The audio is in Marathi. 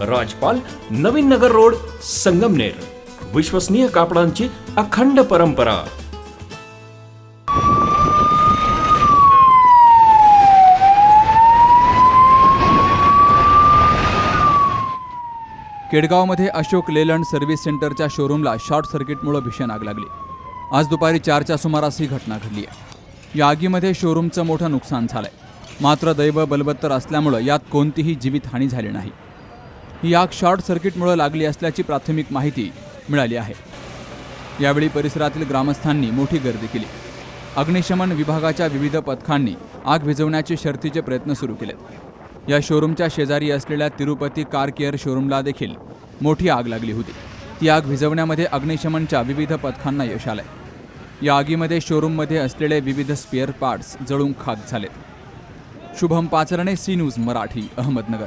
राजपाल नवीन नगर रोड संगमनेर. विश्वसनीय कापडांची अखंड परंपरा. केडगावमध्ये अशोक लेलंड सर्व्हिस सेंटरच्या शोरूमला शॉर्ट सर्किटमुळे भीषण आग लागली. आज दुपारी चारच्या सुमारास ही घटना घडली आहे. या आगीमध्ये शोरूमचं मोठं नुकसान झालंय. मात्र दैव बलबत्तर असल्यामुळं यात कोणतीही जीवितहानी झाली नाही. ही आग शॉर्ट सर्किटमुळे लागली असल्याची प्राथमिक माहिती मिळाली आहे. यावेळी परिसरातील ग्रामस्थांनी मोठी गर्दी केली. अग्निशमन विभागाच्या विविध पथकांनी आग विझवण्याचे शर्थीचे प्रयत्न सुरू केलेत. या शोरूमच्या शेजारी असलेल्या तिरुपती कार केअर शोरूमला देखील मोठी आग लागली होती. ती आग विझवण्यामध्ये अग्निशमनच्या विविध पथकांना यश आलंय. या आगीमध्ये शोरूममध्ये असलेले विविध स्पेअर पार्ट्स जळून खाक झालेत. Shubham Pacharne C news Marathi Ahmednagar.